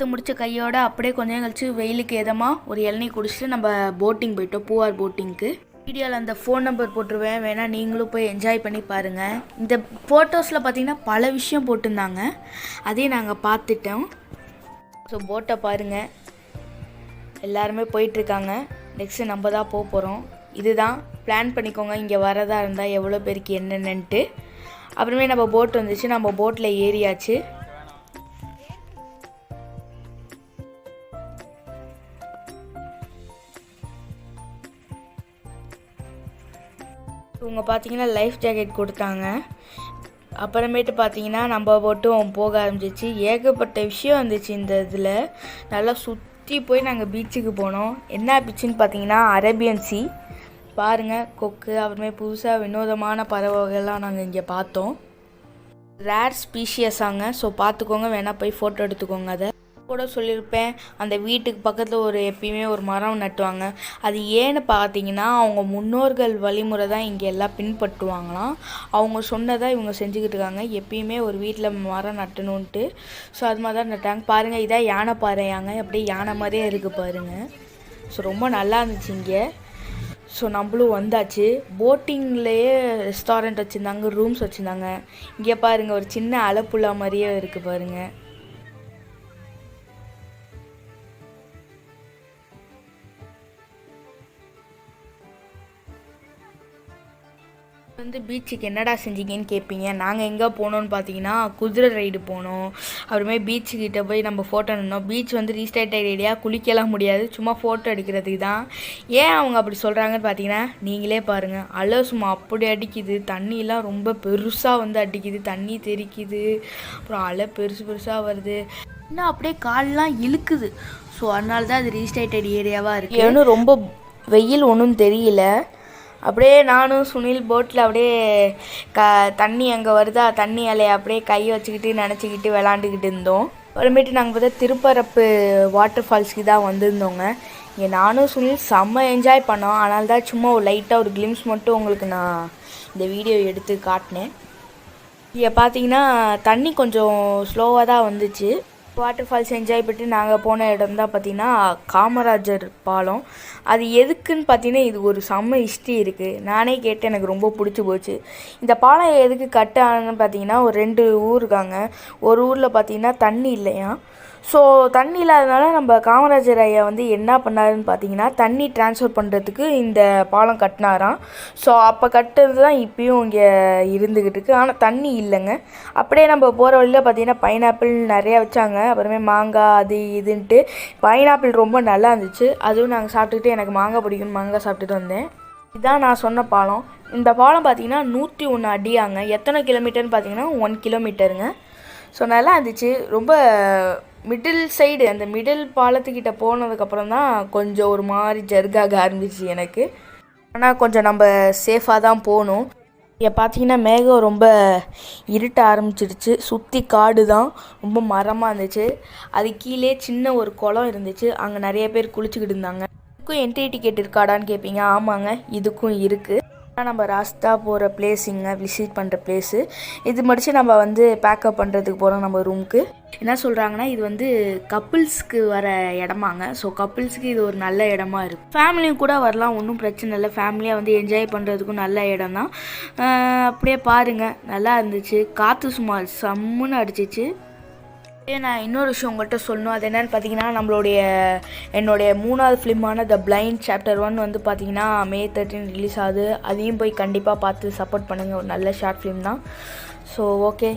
பார்த்து முடிச்ச கையோட அப்படியே கொஞ்ச நேரம் கழிச்சு வெயிலுக்கு எதமாக ஒரு இளநீ குடிச்சிட்டு நம்ம போட்டிங் போயிட்டோம் பூவார் போட்டிங்க்கு வீடியோவில் அந்த ஃபோன் நம்பர் போட்டுருவேன். வேணால் நீங்களும் போய் என்ஜாய் பண்ணி பாருங்கள் இந்த ஃபோட்டோஸில் பார்த்தீங்கன்னா பல விஷயம் போட்டிருந்தாங்க. அதையும் நாங்கள் பார்த்துட்டோம். ஸோ போட்டை பாருங்கள் எல்லாருமே போயிட்டுருக்காங்க. நெக்ஸ்ட்டு நம்ம தான் போக போகிறோம் இதுதான். பிளான் பண்ணிக்கோங்க. இங்கே வரதா இருந்தால் எவ்வளோ பேருக்கு என்னென்னன்ட்டு. அப்புறமே நம்ம போட் வந்துச்சு. நம்ம போட்டில் ஏறியாச்சு. இவங்க பார்த்தீங்கன்னா லைஃப் ஜாக்கெட் கொடுத்தாங்க. அப்புறமேட்டு பார்த்தீங்கன்னா நம்ம மட்டும் போக ஆரம்பிச்சிச்சு. ஏகப்பட்ட விஷயம் வந்துச்சு இந்த இதில். நல்லா சுற்றி போய் நாங்கள் பீச்சுக்கு போனோம். என்ன பீச்சுன்னு பார்த்தீங்கன்னா அரேபியன் சி பாருங்கள் கொக்கு அப்புறமே புதுசாக வினோதமான பறவைகள்லாம் நாங்கள் இங்கே பார்த்தோம். ரேர் ஸ்பீஷியஸாங்க ஸோ பார்த்துக்கோங்க வேணால் போய் ஃபோட்டோ எடுத்துக்கோங்க அதை. கூட சொல்லியிருப்பேன். அந்த வீட்டுக்கு பக்கத்தில் ஒரு எப்பயுமே ஒரு மரம் நட்டுவாங்க. அது ஏன்னு பார்த்தீங்கன்னா அவங்க முன்னோர்கள் வழிமுறை தான் இங்கே எல்லாம் பின்பற்றுவாங்களாம். அவங்க சொன்னதாக இவங்க செஞ்சுக்கிட்டு இருக்காங்க. எப்பயுமே ஒரு வீட்டில் மரம் நட்டணுன்ட்டு ஸோ அது மாதிரி தான் நட்டாங்க. பாருங்கள் இதான் யானை பாறையாங்க. அப்படியே யானை மாதிரியே இருக்குது பாருங்கள் ஸோ ரொம்ப நல்லா இருந்துச்சு இங்கே. ஸோ நம்மளும் வந்தாச்சு. போட்டிங்லேயே ரெஸ்டாரண்ட் வச்சுருந்தாங்க ரூம்ஸ் வச்சுருந்தாங்க. இங்கே பாருங்கள் ஒரு சின்ன அலப்புள்ளா மாதிரியே இருக்குது பாருங்கள் வந்து பீச்சுக்கு என்னடா செஞ்சீங்கன்னு கேட்பீங்க நாங்கள் எங்கே போனோம்னு பார்த்தீங்கன்னா குதிரை ரைடு போனோம். அப்புறமே பீச்சுக்கிட்ட போய் நம்ம ஃபோட்டோ நின்னோம். பீச் வந்து ரீஸ்டேட் ஏரியா குளிக்கலாம் முடியாது. சும்மா ஃபோட்டோ எடுக்கிறதுக்கு தான். ஏன் அவங்க அப்படி சொல்கிறாங்கன்னு பார்த்தீங்கன்னா நீங்களே பாருங்கள் அலை சும்மா அப்படி அடிக்குது. தண்ணிலாம் ரொம்ப பெருசாக வந்து அடிக்குது. தண்ணி தெரிக்குது அப்புறம் அலை பெருசு பெருசாக வருது. இன்னும் அப்படியே கால்லாம் இழுக்குது. ஸோ அதனால தான் அது ரீஸ்டேட்டட் ஏரியாவாக இருக்குது ஏன்னு ரொம்ப வெயில் ஒன்றும் தெரியல. அப்படியே நானும் சுனில் போட்டில் அப்படியே க தண்ணி அங்கே வருதா தண்ணி அலையை அப்படியே கை வச்சுக்கிட்டு நினச்சிக்கிட்டு விளாண்டுக்கிட்டு இருந்தோம். அப்புறமேட்டு நாங்கள் பார்த்தா திருப்பரப்பு வாட்டர் ஃபால்ஸ்க்கு தான் வந்திருந்தோங்க. இங்கே நானும் சுனில் செம்ம என்ஜாய் பண்ணோம். ஆனால் தான் சும்மா ஒரு லைட்டாக ஒரு கிளிம்ஸ் மட்டும் உங்களுக்கு நான் இந்த வீடியோ எடுத்து காட்டினேன். இங்கே பார்த்தீங்கன்னா தண்ணி கொஞ்சம் ஸ்லோவாக தான் வந்துச்சு. வாட்டர் ஃபால்ஸ் என்ஜாய் பண்ணிட்டு நாங்கள் போன இடம் தான் பார்த்தீங்கன்னா காமராஜர் பாலம். அது எதுக்குன்னு பார்த்தீங்கன்னா இது ஒரு செம்ம ஹிஸ்ட்ரி இருக்குது நானே கேட்டு எனக்கு ரொம்ப பிடிச்சி போச்சு. இந்த பாலம் எதுக்கு கட் ஆனதுன்னு பார்த்தீங்கன்னா ஒரு ரெண்டு ஊர் இருக்காங்க. ஒரு ஊரில் பார்த்தீங்கன்னா தண்ணி இல்லையா ஸோ தண்ணி இல்லாதனால நம்ம காமராஜர் ஐயா வந்து என்ன பண்ணாருன்னு பார்த்தீங்கன்னா தண்ணி ட்ரான்ஸ்ஃபர் பண்ணுறதுக்கு இந்த பாலம் கட்டினாராம். ஸோ அப்போ கட்டுறது தான் இப்பயும் இங்கே இருந்துக்கிட்டு இருக்கு. ஆனால் தண்ணி இல்லைங்க. அப்படியே நம்ம போகிற வழியில் பார்த்தீங்கன்னா பைனாப்பிள் நிறையா வச்சாங்க. அப்புறமே மாங்காய் அது இதுன்ட்டு பைனாப்பிள் ரொம்ப நல்லா இருந்துச்சு. அதுவும் நாங்கள் சாப்பிட்டுக்கிட்டு எனக்கு மாங்காய் பிடிக்கும் மாங்காய் சாப்பிட்டுட்டு வந்தேன். இதுதான் நான் சொன்ன பாலம். இந்த பாலம் பார்த்தீங்கன்னா நூற்றி ஒன்று அடியாங்க. எத்தனை கிலோமீட்டர்னு பார்த்தீங்கன்னா ஒன் கிலோமீட்டருங்க ஸோ நல்லா இருந்துச்சு. ரொம்ப மிடில் சைடு அந்த மிடில் பாலத்துக்கிட்ட போனதுக்கப்புறம் தான் கொஞ்சம் ஒரு மாதிரி ஜர்காக ஆரம்பிச்சு எனக்கு. ஆனால் கொஞ்சம் நம்ம சேஃபாக தான் போகணும் இங்கே பார்த்தீங்கன்னா மேகம் ரொம்ப இருட்ட ஆரம்பிச்சிடுச்சு. சுற்றி காடு தான் ரொம்ப மரமாக இருந்துச்சு. அது கீழே சின்ன ஒரு குளம் இருந்துச்சு. அங்கே நிறைய பேர் குளிச்சுக்கிட்டு இருந்தாங்க. இதுக்கும் என்ட்ரி டிக்கெட் இருக்காடான்னு கேட்பீங்க ஆமாங்க இதுக்கும் இருக்குது நம்ம ராஸ்தா போகிற பிளேஸுங்க விசிட் பண்ணுற பிளேஸு இது முடிச்சு நம்ம வந்து பேக்கப் பண்ணுறதுக்கு போகிறோம் நம்ம ரூமுக்கு என்ன சொல்கிறாங்கன்னா இது வந்து கப்புள்ஸ்க்கு வர இடமாங்க. ஸோ கப்புள்ஸ்க்கு இது ஒரு நல்ல இடமா இருக்குது ஃபேமிலியும் கூட வரலாம் ஒன்றும் பிரச்சனை இல்லை. ஃபேமிலியாக வந்து என்ஜாய் பண்ணுறதுக்கும் நல்ல இடம் தான் அப்படியே பாருங்கள் நல்லா இருந்துச்சு. காற்று சும்மா சம்முன்னு அடிச்சிச்சு. நான் இன்னொரு விஷயம் உங்கள்கிட்ட சொல்லணும். அது என்னென்னு பார்த்தீங்கன்னா நம்மளுடைய என்னுடைய மூணாவது ஃபிலிமான த பிளைண்ட் சாப்டர் ஒன் வந்து பார்த்தீங்கன்னா மே தேர்ட்டின் ரிலீஸ் ஆகுது. அதையும் போய் கண்டிப்பாக பார்த்து சப்போர்ட் பண்ணுங்கள் ஒரு நல்ல ஷார்ட் ஃபிலிம் தான். ஸோ ஓகே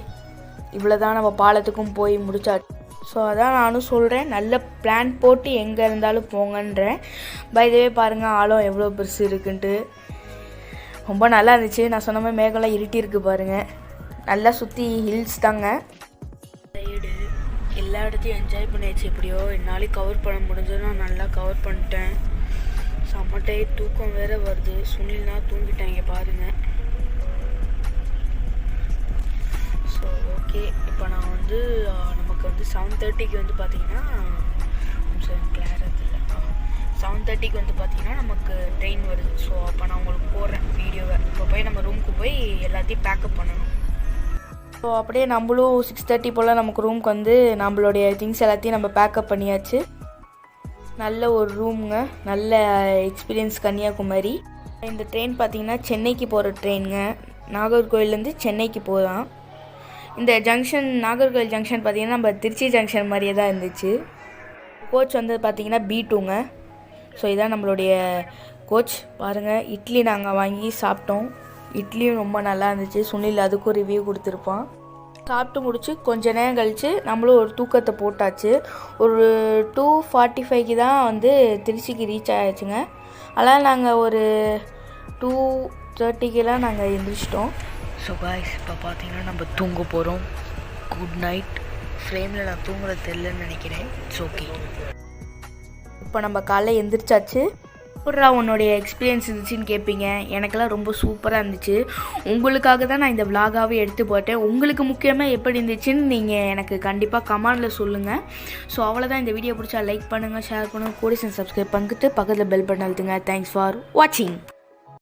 இவ்வளோ தான் நம்ம பாலத்துக்கும் போய் முடிச்சாச்சு. ஸோ அதான் நானும் சொல்கிறேன் நல்ல பிளான் போட்டு எங்கே இருந்தாலும் போங்கன்றேன். பைதவே பாருங்கள் ஆழம் எவ்வளோ பெருசு இருக்குன்ட்டு. ரொம்ப நல்லா இருந்துச்சு. நான் சொன்ன மாதிரி மேகம்லாம் இருட்டி இருக்கு பாருங்கள் நல்லா சுற்றி ஹில்ஸ் தாங்க. எல்லா இடத்தையும் என்ஜாய் பண்ணியாச்சு. எப்படியோ என்னால் கவர் பண்ண முடிஞ்சதும் நான் நல்லா கவர் பண்ணிட்டேன். செம்ம தூக்கம் வேற வருது. சுனில்னா தூங்கிட்டாங்க பாருங்க. ஸோ ஓகே இப்போ நான் வந்து நமக்கு வந்து செவன் தேர்ட்டிக்கு வந்து பார்த்தீங்கன்னா கிளாரத் இல்லை செவன் தேர்ட்டிக்கு வந்து பார்த்தீங்கன்னா நமக்கு ட்ரெயின் வருது. ஸோ அப்போ நான் உங்களுக்கு போடுறேன் வீடியோவை இப்போ போய் நம்ம ரூமுக்கு போய் எல்லாத்தையும் பேக்கப் பண்ணணும். ஸோ அப்படியே நம்மளும் சிக்ஸ் தேர்ட்டி போல் நமக்கு ரூம்க்கு வந்து நம்மளுடைய திங்ஸ் எல்லாத்தையும் நம்ம பேக்கப் பண்ணியாச்சு. நல்ல ஒரு ரூமுங்க நல்ல எக்ஸ்பீரியன்ஸ் கன்னியாகுமரி. இந்த ட்ரெயின் பார்த்தீங்கன்னா சென்னைக்கு போகிற ட்ரெயினுங்க நாகர்கோவிலேருந்து சென்னைக்கு போகலாம். இந்த ஜங்ஷன் நாகர்கோவில் ஜங்ஷன் பார்த்தீங்கன்னா நம்ம திருச்சி ஜங்ஷன் மாதிரியே தான் இருந்துச்சு. கோச் வந்து பார்த்தீங்கன்னா பி டூங்க ஸோ இதான் நம்மளுடைய கோச் பாருங்கள் இட்லி நாங்கள் வாங்கி சாப்பிட்டோம். இட்லியும் ரொம்ப நல்லா இருந்துச்சு. சுனில் அதுக்கும் ரிவ்யூ கொடுத்துருப்பான். சாப்பிட்டு முடிச்சு கொஞ்ச நேரம் கழித்து நம்மளும் ஒரு தூக்கத்தை போட்டாச்சு. ஒரு டூ ஃபார்ட்டி ஃபைவ்க்கு தான் வந்து திருச்சிக்கு ரீச் ஆயாச்சுங்க. அதனால் நாங்கள் ஒரு டூ தேர்ட்டிக்கெலாம் நாங்கள் எழுந்திரிச்சிட்டோம் ஸோ காய்ஸ் இப்போ பார்த்தீங்கன்னா நம்ம தூங்க போகிறோம் குட் நைட் ஃப்ரேமில் நான் தூங்குறது தெரிலன்னு நினைக்கிறேன். இட்ஸ் ஓகே இப்போ நம்ம காலைல எந்திரிச்சாச்சு. எப்படா உன்னுடைய எக்ஸ்பீரியன்ஸ் இருந்துச்சுன்னு கேட்பீங்க எனக்கெல்லாம் ரொம்ப சூப்பராக இருந்துச்சு. உங்களுக்காக தான் நான் இந்த விலாகாகவே எடுத்து போட்டேன். உங்களுக்கு முக்கியமாக எப்படி இருந்துச்சுன்னு நீங்கள் எனக்கு கண்டிப்பாக கமெண்டில் சொல்லுங்கள் ஸோ அவ்வளோதான் இந்த வீடியோ பிடிச்சா லைக் பண்ணுங்கள் ஷேர் பண்ணுங்கள் கூட சப்ஸ்கிரைப் பண்ணிட்டு பக்கத்தில் பெல் பண்ண அழுத்துங்க. தேங்க்ஸ் ஃபார் வாட்சிங்